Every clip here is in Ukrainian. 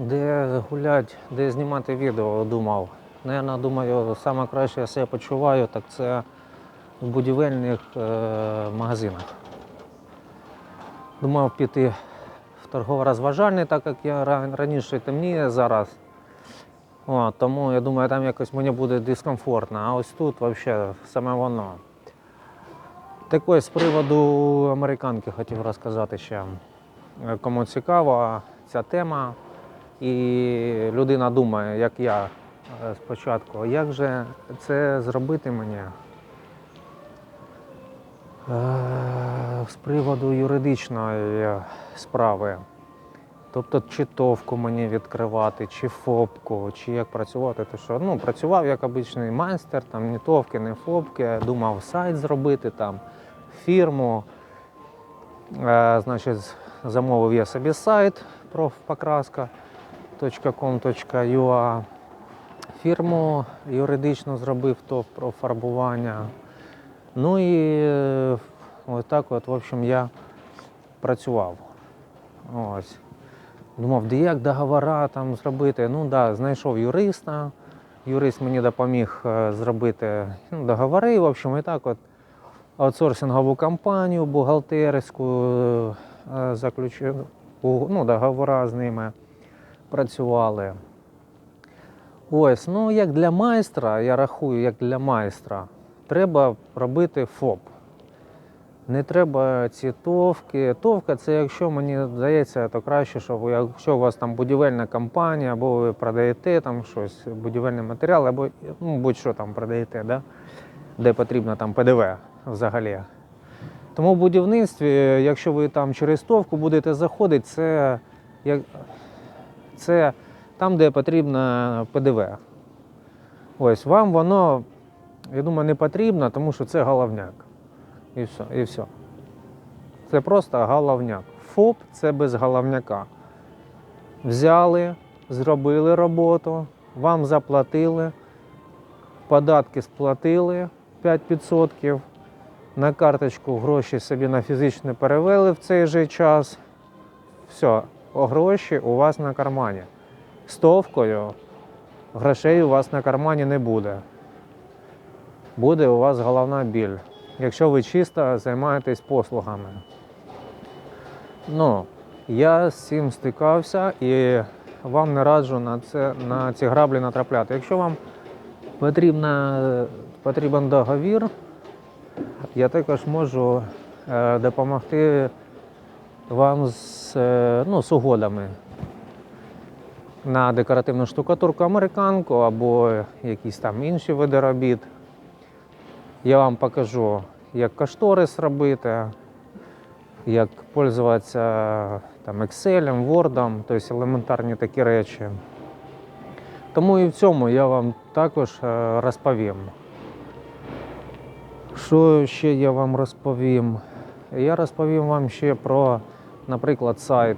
Де гулять, де знімати відео, думав. Наверно, думаю, саме краще я себе почуваю, так це в будівельних е, магазинах. Думав піти в торгово-розважальний, так як я раніше темніє зараз. О, тому я думаю, там якось мені буде дискомфортно. А ось тут взагалі саме воно. Так ось з приводу американки хотів розказати ще. Е, Кому цікава ця тема, і людина думає, як я е, спочатку, як же це зробити мені? Е, З приводу юридичної справи. Тобто, чи товку мені відкривати, чи ФОПку, чи як працювати, то що ну, працював як обичний майстер, там ні товки, ні ФОПки, думав сайт зробити, там, фірму. Е, значить, замовив я собі сайт profpoкраска.com.ua, фірму юридично зробив ТОВ про фарбування. Ну і е, ось так от, в общем, я працював. Ось. Думав, де як договора там зробити. Ну да, знайшов юриста. Юрист мені допоміг е, зробити ну, договори. В общем, і так от аутсорсингову компанію, бухгалтерську е, заключив, ну, договора з ними працювали. Ось, ну як для майстра, я рахую, як для майстра, треба робити ФОП. Не треба ці товки. Товка це, якщо мені здається, то краще, що якщо у вас там будівельна компанія, або ви продаєте там щось, будівельний матеріал, або ну, будь-що там продаєте, да? де потрібно там ПДВ взагалі. Тому в будівництві, якщо ви там через товку будете заходити, це, як, це там, де потрібно ПДВ. Ось вам воно, я думаю, не потрібно, тому що це головняк. І все. І все. Це просто головняк. ФОП це без головняка. Взяли, зробили роботу, вам заплатили, податки сплатили 5%, на карточку гроші собі на фізичне перевели в цей же час. Все, гроші у вас на кармані. З товкою грошей у вас на кармані не буде. Буде у вас головна біль, якщо ви чисто займаєтесь послугами. Ну, я з цим стикався і вам не раджу на, це, на ці граблі натрапляти. Якщо вам потрібна, потрібен договір, я також можу е, допомогти вам з, е, ну, з угодами на декоративну штукатурку американку або якісь там інші види робіт. Я вам покажу, як кошторис робити, як пользуватися там, Excel, Word, тобто елементарні такі речі. Тому і в цьому я вам також е, розповім. Що ще я вам розповім? Я розповім вам ще про, наприклад, сайт,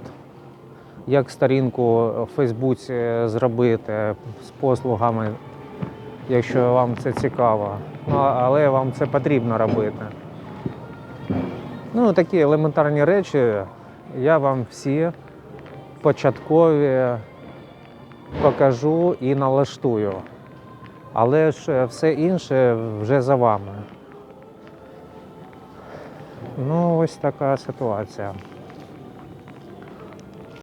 як сторінку в Фейсбуці зробити з послугами, якщо вам це цікаво. Ну, але вам це потрібно робити. Ну, такі елементарні речі я вам всі початкові покажу і налаштую. Але ж все інше вже за вами. Ну, ось така ситуація.